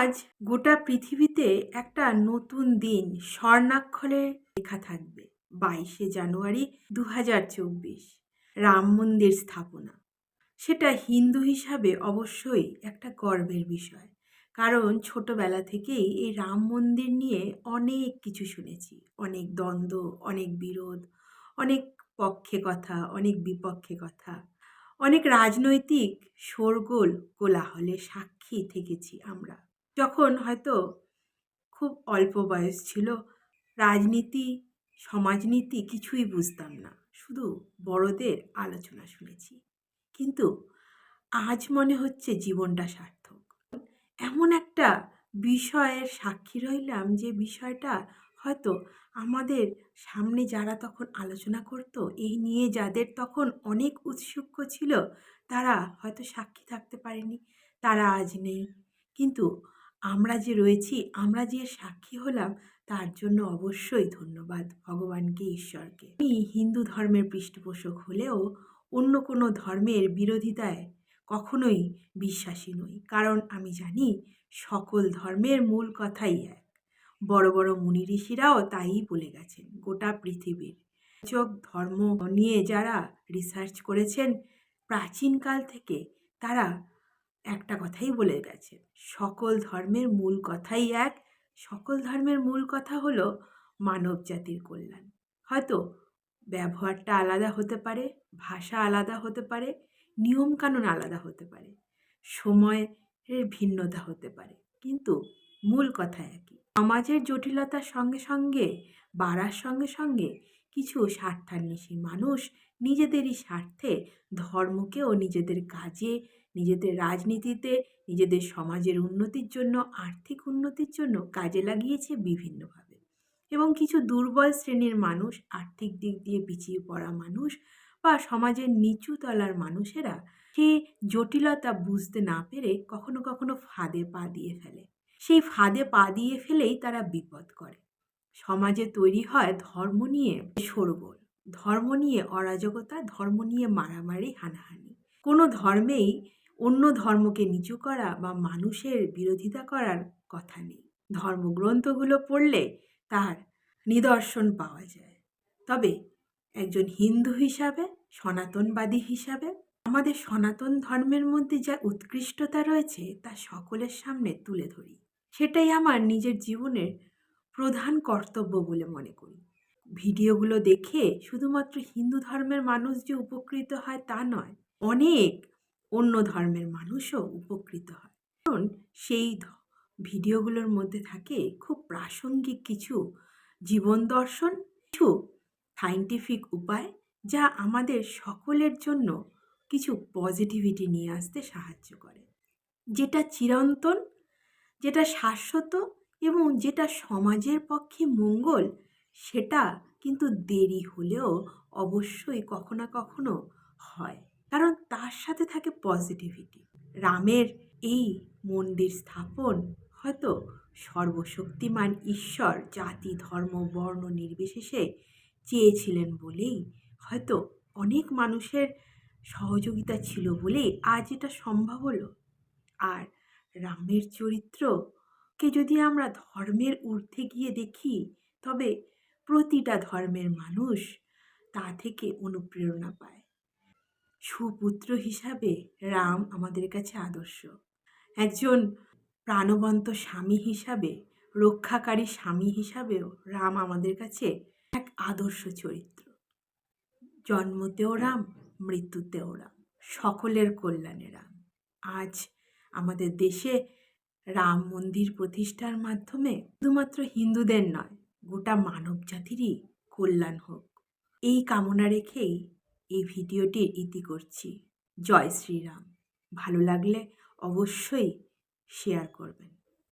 আজ গোটা পৃথিবীতে একটা নতুন দিন স্বর্ণাক্ষরে লেখা থাকবে, বাইশে জানুয়ারি দু হাজার চব্বিশ, রাম মন্দির স্থাপনা। সেটা হিন্দু হিসাবে অবশ্যই একটা গর্বের বিষয়, কারণ ছোটবেলা থেকেই এই রাম মন্দির নিয়ে অনেক কিছু শুনেছি। অনেক দ্বন্দ্ব, অনেক বিরোধ, অনেক পক্ষে কথা, অনেক বিপক্ষে কথা। অনেক রাজনৈতিক শোরগোল কোলাহলে সাক্ষী থেকেছি আমরা। যখন হয়তো খুব অল্প বয়স ছিল। রাজনীতি, সমাজনীতি কিছুই বুঝতাম না। শুধু বড়দের আলোচনা শুনেছি। কিন্তু আজ মনে হচ্ছে জীবনটা সার্থক। এমন একটা বিষয়ের সাক্ষী রইলাম যে বিষয়টা হয়তো আমাদের সামনে যারা তখন আলোচনা করতো, এই নিয়ে যাদের তখন অনেক উৎসুক ছিল, তারা হয়তো সাক্ষী থাকতে পারেনি। তারা আজ নেই। কিন্তু আমরা যে রয়েছি, আমরা যে সাক্ষী হলাম, তার জন্য অবশ্যই ধন্যবাদ ভগবানকে, ঈশ্বরকে। আমি হিন্দু ধর্মের পৃষ্ঠপোষক হলেও অন্য কোনো ধর্মের বিরোধিতায় কখনোই বিশ্বাসী নই। কারণ আমি জানি, সকল ধর্মের মূল কথাই এক। বড় বড় মুনি ঋষিরাও তাই বলে গেছেন, গোটা পৃথিবীর। চোখ ধর্ম নিয়ে যারা রিসার্চ করেছেন, প্রাচীনকাল থেকে তারা একটা কথাই বলে গেছে, সকল ধর্মের মূল কথাই এক, সকল ধর্মের মূল কথা হলো মানব জাতির কল্যাণ। হয়তো ব্যবহারটা আলাদা হতে পারে, ভাষা আলাদা হতে পারে, নিয়মকানুন আলাদা হতে পারে, সময়ের ভিন্নতা হতে পারে, কিন্তু মূল কথা একই। সমাজের জটিলতার সঙ্গে সঙ্গে, বাড়ার সঙ্গে সঙ্গে কিছু স্বার্থান্বেষী মানুষ নিজেদেরই স্বার্থে ধর্মকেও নিজেদের কাজে, নিজেদের রাজনীতিতে, নিজেদের সমাজের উন্নতির জন্য, আর্থিক উন্নতির জন্য কাজে লাগিয়েছে বিভিন্নভাবে। এবং কিছু দুর্বল শ্রেণির মানুষ, আর্থিক দিক দিয়ে পিছিয়ে পড়া মানুষ বা সমাজের নিচু তলার মানুষেরা সে জটিলতা বুঝতে না পেরে কখনো কখনো ফাঁদে পা দিয়ে ফেলে। সেই ফাঁদে পা দিয়ে ফেলেই তারা বিপদ করে। সমাজে তৈরি হয় ধর্ম নিয়ে শোরগোল ধর্ম নিয়ে অরাজকতা, ধর্ম নিয়ে মারামারি, হানাহানি। কোনো ধর্মেই অন্য ধর্মকে নিচু করা বা মানুষের বিরোধিতা করার কথা নেই। ধর্মগ্রন্থগুলো পড়লে তার নিদর্শন পাওয়া যায়। তবে একজন হিন্দু হিসাবে, সনাতনবাদী হিসাবে, আমাদের সনাতন ধর্মের মধ্যে যা উৎকৃষ্টতা রয়েছে তা সকলের সামনে তুলে ধরি। সেটাই আমার নিজের জীবনের প্রধান কর্তব্য বলে মনে করি। ভিডিওগুলো দেখে শুধুমাত্র হিন্দু ধর্মের মানুষ যে উপকৃত হয় তা নয়, অনেক অন্য ধর্মের মানুষও উপকৃত হয়। কারণ সেই ভিডিওগুলোর মধ্যে থাকে খুব প্রাসঙ্গিক কিছু জীবন দর্শন, কিছু সাইন্টিফিক উপায় যা আমাদের সকলের জন্য কিছু পজিটিভিটি নিয়ে আসতে সাহায্য করে। যেটা চিরন্তন, যেটা শাশ্বত এবং যেটা সমাজের পক্ষে মঙ্গল, সেটা কিন্তু দেরি হলেও অবশ্যই কখনো কখনো হয়। কারণ তার সাথে থাকে পজিটিভিটি রামের এই মন্দির স্থাপন হয়তো সর্বশক্তিমান ঈশ্বর, জাতি, ধর্ম, বর্ণ নির্বিশেষে চেয়েছিলেন বলেই হয়তো অনেক মানুষের সহযোগিতা ছিল বলেই আজ এটা সম্ভব হলো। আর রামের চরিত্রকে যদি আমরা ধর্মের ঊর্ধ্বে গিয়ে দেখি, তবে প্রতিটা ধর্মের মানুষ তা থেকে অনুপ্রেরণা পায়। সুপুত্র হিসাবে রাম আমাদের কাছে আদর্শ। একজন প্রাণবন্ত স্বামী হিসাবে, রক্ষাকারী স্বামী হিসাবেও রাম আমাদের কাছে এক আদর্শ চরিত্র। জন্মতেও রাম, মৃত্যুতেও রাম, সকলের কল্যাণে রাম। আজ আমাদের দেশে রাম মন্দির প্রতিষ্ঠার মাধ্যমে শুধুমাত্র হিন্দুদের নয়, গোটা মানব জাতিরই কল্যাণ হোক। এই কামনা রেখেই এই ভিডিওটির ইতি করছি। জয় শ্রীরাম। ভালো লাগলে অবশ্যই শেয়ার করবেন।